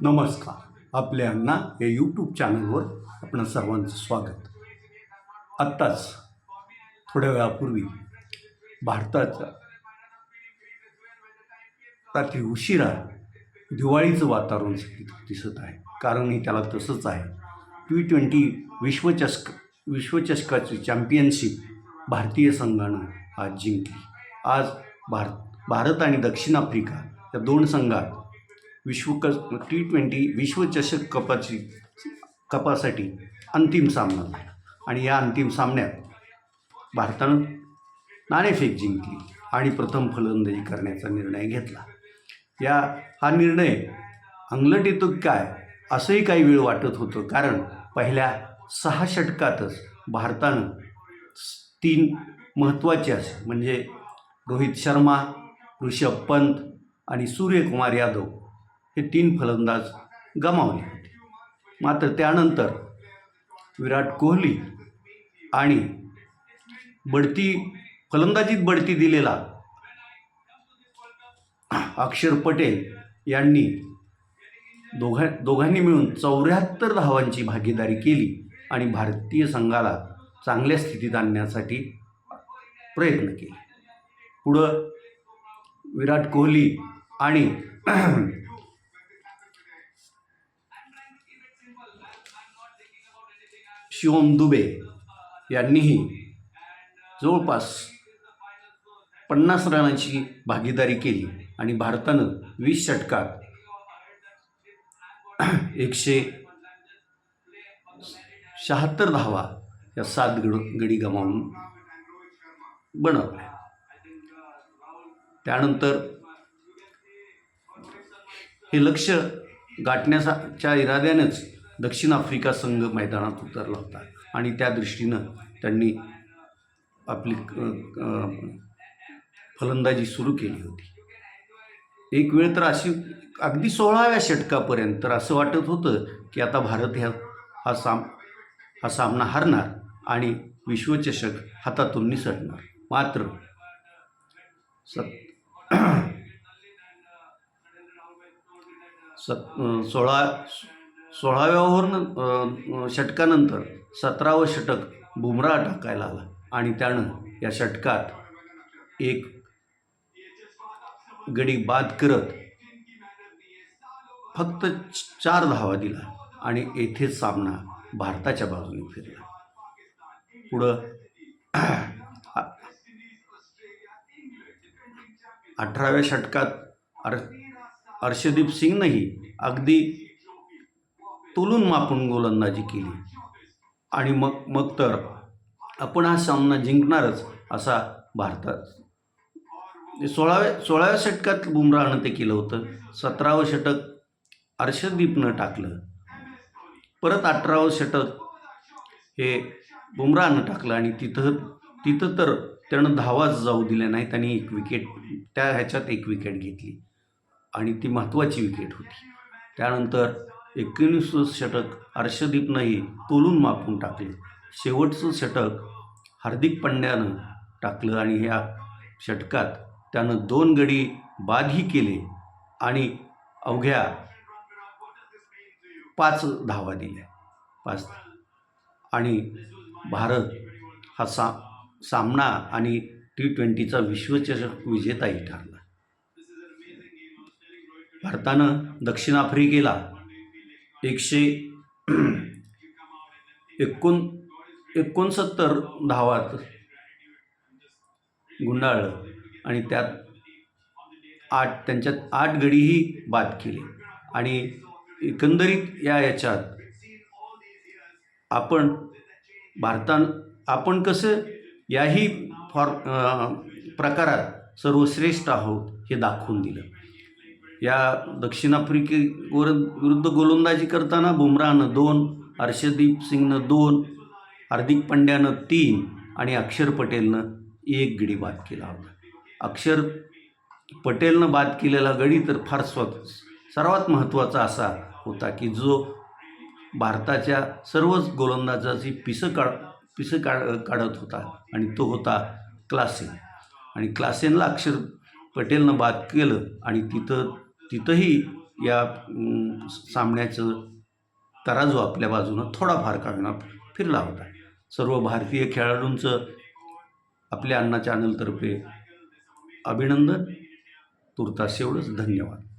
नमस्कार. आपल्या अण्णा या यूट्यूब चॅनलवर आपण सर्वांचं स्वागत. आत्ताच थोड्या वेळापूर्वी भारताचा रात्री उशिरा दिवाळीचं वातावरण दिसत आहे. कारणही त्याला तसंच आहे. टी ट्वेंटी विश्वचषक विश्वचषकाची चॅम्पियनशिप भारतीय संघानं आज जिंकली. आज भारत भारत आणि दक्षिण आफ्रिका या दोन संघात विश्वक टी ट्वेंटी विश्वचषक कपाची कपासाठी अंतिम सामना. झाला आणि या अंतिम सामन्यात भारतानं नाणेफेक जिंकली आणि प्रथम फलंदाजी करण्याचा निर्णय घेतला. या हा निर्णय अंगलट येतो काय असंही काही वेळ वाटत होतं कारण पहिल्या सहा षटकातच भारतानं तीन महत्त्वाचे असे म्हणजे रोहित शर्मा ऋषभ पंत आणि सूर्यकुमार यादव हे तीन फलंदाज गमावले. होते मात्र त्यानंतर विराट कोहली आणि बढती फलंदाजीत बढती दिलेला अक्षर पटेल यांनी दोघा दोघांनी मिळून चौऱ्याहत्तर धावांची भागीदारी केली आणि भारतीय संघाला चांगल्या स्थितीत आणण्यासाठी प्रयत्न केले. पुढं विराट कोहली आणि शिवम दुबे यांनीही जवळपास पन्नास रनांची भागीदारी केली आणि भारतानं वीस षटकात एकशे शहात्तर धावा या सात गड गडी गमावून बनवल्या. त्यानंतर हे लक्ष गाठण्याच्या इराद्यानेच दक्षिण आफ्रिका संघ मैदानात उतरला होता. आणि त्या दृष्टीनं त्यांनी आपली फलंदाजी सुरू केली होती. एक वेळ तर अशी अगदी सोळाव्या षटकापर्यंत तर असं वाटत होतं की आता भारत ह्या हा साम हा सामना हरणार आणि विश्वचषक हातातून निसटणार. मात्र सत सत सोळा सोळाव्या षटकानंतर सतरावं षटक बुमराह टाकायला आला. आणि त्यानं या षटकात एक गडी बाद करत फक्त चार धावा दिला आणि येथेच सामना भारताच्या बाजूने फिरला. पुढं अठराव्या षटकात अर अर्षदीप सिंगनंही अगदी तोलून मापून गोलंदाजी केली. आणि मग मग तर आपण हा सामना जिंकणारच असा भारतात. सोळाव्या सोळाव्या षटकात बुमराहनं ते केलं होतं. सतरावं षटक अर्षदीपनं टाकलं. परत अठरावं षटक हे बुमराहनं टाकलं आणि तिथं तिथं तर त्यानं धावाच जाऊ दिल्या नाही त्यांनी एक विकेट त्या ह्याच्यात एक विकेट घेतली. आणि ती महत्त्वाची विकेट होती. त्यानंतर एकोणीसवं षटक हर्षदीपनंही तोलून मापून टाकले. शेवटचं षटक हार्दिक पंड्यानं टाकलं आणि ह्या षटकात त्यानं दोन गडी बादही केले आणि अवघ्या पाच धावा दिल्या. पाच. आणि भारत हा सा सामना आणि टी ट्वेंटीचा विश्वचषक विजेताही ठरला. भारतानं दक्षिण आफ्रिकेला एकशे एकोण एकोणसत्तर धावात गुंडाळलं आणि त्यात आठ त्यांच्यात आठ गडीही बाद केले. आणि एकंदरीत या याच्यात आपण भारतान आपण कसं याही फॉर प्रकारात सर्वश्रेष्ठ आहोत हे दाखवून दिलं. या दक्षिण आफ्रिकेवर विरुद्ध गोलंदाजी करताना बुमराहनं दोन हर्षदीप सिंगनं दोन हार्दिक पंड्यानं तीन आणि अक्षर पटेलनं एक गडी बाद केला होता. अक्षर पटेलनं बाद केलेला गडी तर फार स्व सर्वात महत्त्वाचा असा होता की जो भारताच्या सर्वच गोलंदाजाची पिसं काढ पिसं काढ काढत होता आणि तो होता क्लासेन. आणि क्लासेनला अक्षर पटेलनं बाद केलं आणि तिथं तिथंही या सामन्याचं तराजू आपल्या बाजूनं थोडाफार का फिरला होता. सर्व भारतीय खेळाडूंचं आपल्या अण्णा चॅनलतर्फे अभिनंदन. तुर्तास एवढंच. धन्यवाद.